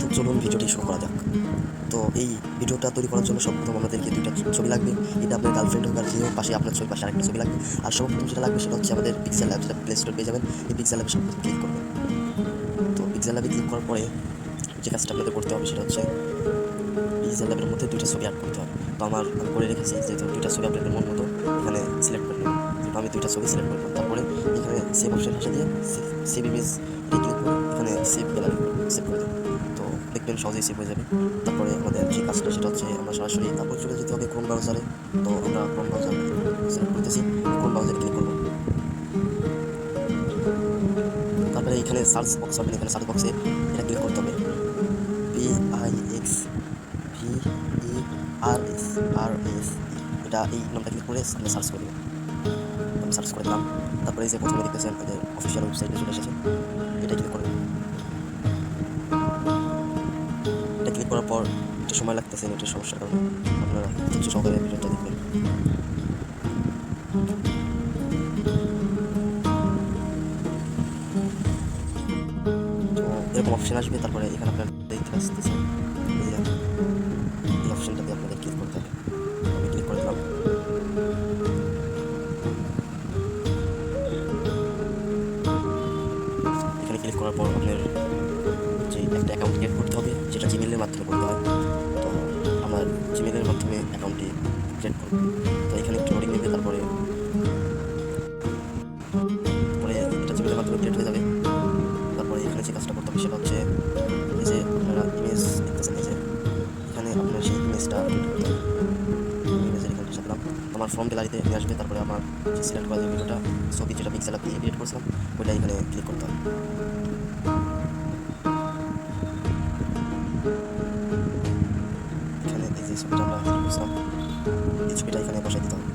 তো চলুন ভিডিওটি শুরু করা যাক। তো এই ভিডিওটা তৈরি করার জন্য সর্বপ্রথম আমাদেরকে দুইটা ছবি লাগবে। এটা আপনার গার্লফ্রেন্ড হোক আর যে হোক, পাশে আপনার ছবি, পাশে আরেকটা ছবি লাগবে। আর সর্বপ্রথম যেটা লাগবে সেটা হচ্ছে আমাদের পিক্সেল ল্যাব যেটা প্লে স্টোর পেয়ে যাবেন। এই পিক্সেল ল্যাবে সর্বপ্রথম ক্লিক করবেন। তো পিক্সেল ল্যাবে ক্লিক করার পরে যে কাজটা আপনাদের করতে হবে সেটা হচ্ছে পিক্সেল ল্যাবের মধ্যে দুইটা ছবি অ্যাড করতে হবে। তো আমার, আমি করে রেখেছি যেহেতু দুইটা ছবি আপনাদের মন মতো, এখানে সিলেক্ট করে নেবেন। আমি দুইটা ছবি সিলেক্ট করলাম তারপরে এখানে সেভ অপশন হাসা দিয়ে সেভ ইমেজ করে এখানে সেভ গ্যালারি সেভ করে দেবেন তো দেখবেন সহজেই সেভ হয়ে যাবে। তারপরে আমাদের যে কাজটা সেটা হচ্ছে আমরা সরাসরি তারপর চলে যেতে হবে ক্রোম ব্রাউজারে তো আমরা ক্রোম ব্রাউজার সিলেক্ট করতেছি। ক্রোম ব্রাউজারে ক্লিক করব। তারপরে এখানে সার্চ বক্স হবে, এখানে সার্চ বক্সে এটা ক্লিক করতে হবে। P I X V E R S R S এটা এই নামটা ক্লিক করে আপনি সার্চ করবেন আমি সার্চ করে দিলাম তারপরে যে প্রথমে দেখতেছেন এদের অফিসিয়াল ওয়েবসাইটে চলে এসেছে এটা ক্লিক করবেন এটা ক্লিক করার পর একটু সময় লাগতেছে একটু সমস্যার কারণে আপনারা কিছু সহকারে ভিডিওটা দেখবেন এরকম অপশন আসবে তারপরে এখানে আপনার করার পর আপনার যে একটা অ্যাকাউন্ট ক্রিয়েট করতে হবে, যেটা জিমেলের মাধ্যমে করতে হয়। তো আমার জিমেলের মাধ্যমে অ্যাকাউন্টটি ক্রিয়েট করব। তো এখানে একটু লোডিং নেবে, তারপরে পরে এটা জিমেলের মাধ্যমে ক্রিয়েট হয়ে যাবে। তারপরে এখানে যে কাজটা করতে হবে, সেটা হচ্ছে এই যে আপনারা ইমেজ দেখতেছেন, এই যে এখানে আপনার সেই ইমেজটা আমার ফর্ম গ্যালারিতে নিয়ে আসবে, তারপরে আমার সিলেক্ট করা যে ভিডিওটা ছবি যেটা পিক্সেল দিয়ে এডিট করছিলাম, ওইটা এখানে ক্লিক করতে হবে। ছবিটা আমরা এই ছবিটা এখানে বসাই দিতে হবে।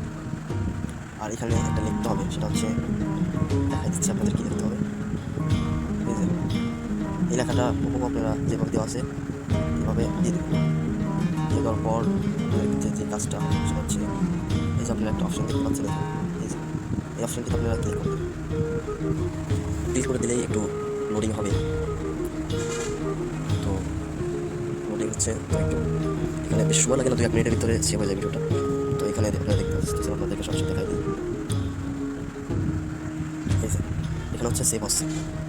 আর এখানে একটা লিখতে হবে, সেটা হচ্ছে, দেখা দিচ্ছে আপনাদের কী লিখতে হবে। এই লেখাটা হুবহু আপনারা যেভাবে দেওয়া আছে, এভাবে দিয়ে দেবেন। দিয়ে দেওয়ার পর যে যে কাজটা, সেটা হচ্ছে, এই যে আপনারা একটা অপশন দেখতে পাচ্ছেন, এই এই অপশনটিতে আপনারা ক্লিক করবেন। ক্লিক করে দিলেই একটু লোডিং হবে। তো লোডিং হচ্ছে একটু বেশ সময় লাগে দুই এক মিনিটের ভিতরে সেভ হয়ে যায় ভিডিওটা। তো এখানে আপনারা দেখতে পাচ্ছেন আপনাদেরকে সরাসরি দেখাই এখানে হচ্ছে সেভ হচ্ছে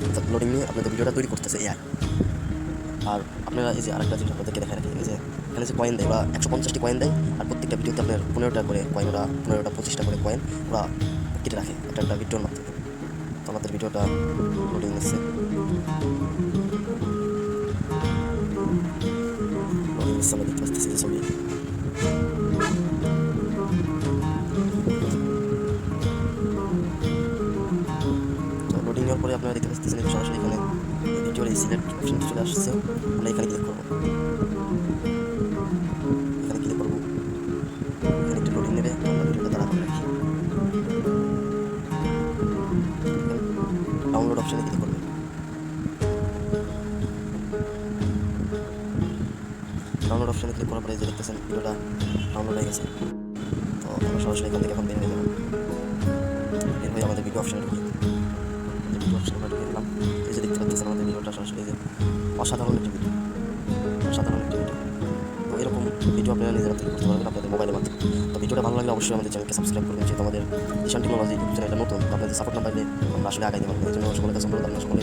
অর্থাৎ লোডিং নিয়ে আপনাদের ভিডিওটা তৈরি করতেছে এআই আর আপনারা এই যে আরেকটা জিনিস আপনাদেরকে দেখা রাখি, এই যে এখানে যে কয়েন দেয় ওরা একশো পঞ্চাশটি কয়েন দেয়, আর প্রত্যেকটা ভিডিওতে আপনার পনেরোটা করে কয়েন ওরা, পনেরোটা, পঁচিশটা করে কয়েন ওরা কেটে রাখে। একটা একটা ভিডিওর মাধ্যমে। তো আমাদের ভিডিওটা লোডিং নিচ্ছে। আমরা দেখতে পাচ্ছি ছবি লোডিং নেওয়ার পরে আপনারা দেখতে পাচ্ছেন সরাসরি এখানে ভিডিওর এই সিলেক্ট অপশনটি চলে আসছে। আমরা এখানে ক্লিক করব। ক্লিক করার পরে যে দেখতেছেন? ভিডিওটা ডাউনলোড হয়ে গেছে। তো আমরা সরাসরি এখান থেকে এখন বের হয়ে যাব আমাদের ভিডিও অপশনে ভিডিও অপশনে ঢুকে গেলাম এই যে দেখতে পাচ্ছেন আমাদের ভিডিওটা সরাসরি যে অসাধারণ একটি ভিডিও অসাধারণ একটি ভিডিও তো এরকম ভিডিও আপনারা নিজেরা তৈরি করতে পারবেন আপনাদের মোবাইলের মাধ্যমে। তো ভিডিওটা ভালো লাগলে অবশ্যই আমাদের চ্যানেলকে সাবস্ক্রাইব করবেন। যেহেতু আমাদের ঈশান টেকনোলজি চ্যানেলটা নতুন আপনাদের সাপোর্ট না পাইলে আমরা আসলে আগাই দেবেন এই জন্য সকলের কাছে সকলে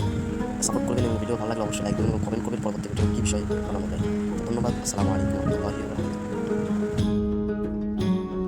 ভালো লাগলে অবশ্যই লাইক দেবেন এবং কমেন্ট করবেন পরবর্তী ভিডিও কী বিষয়ে ভালো যায় ধন্যবাদ, আসসালামু আলাইকুম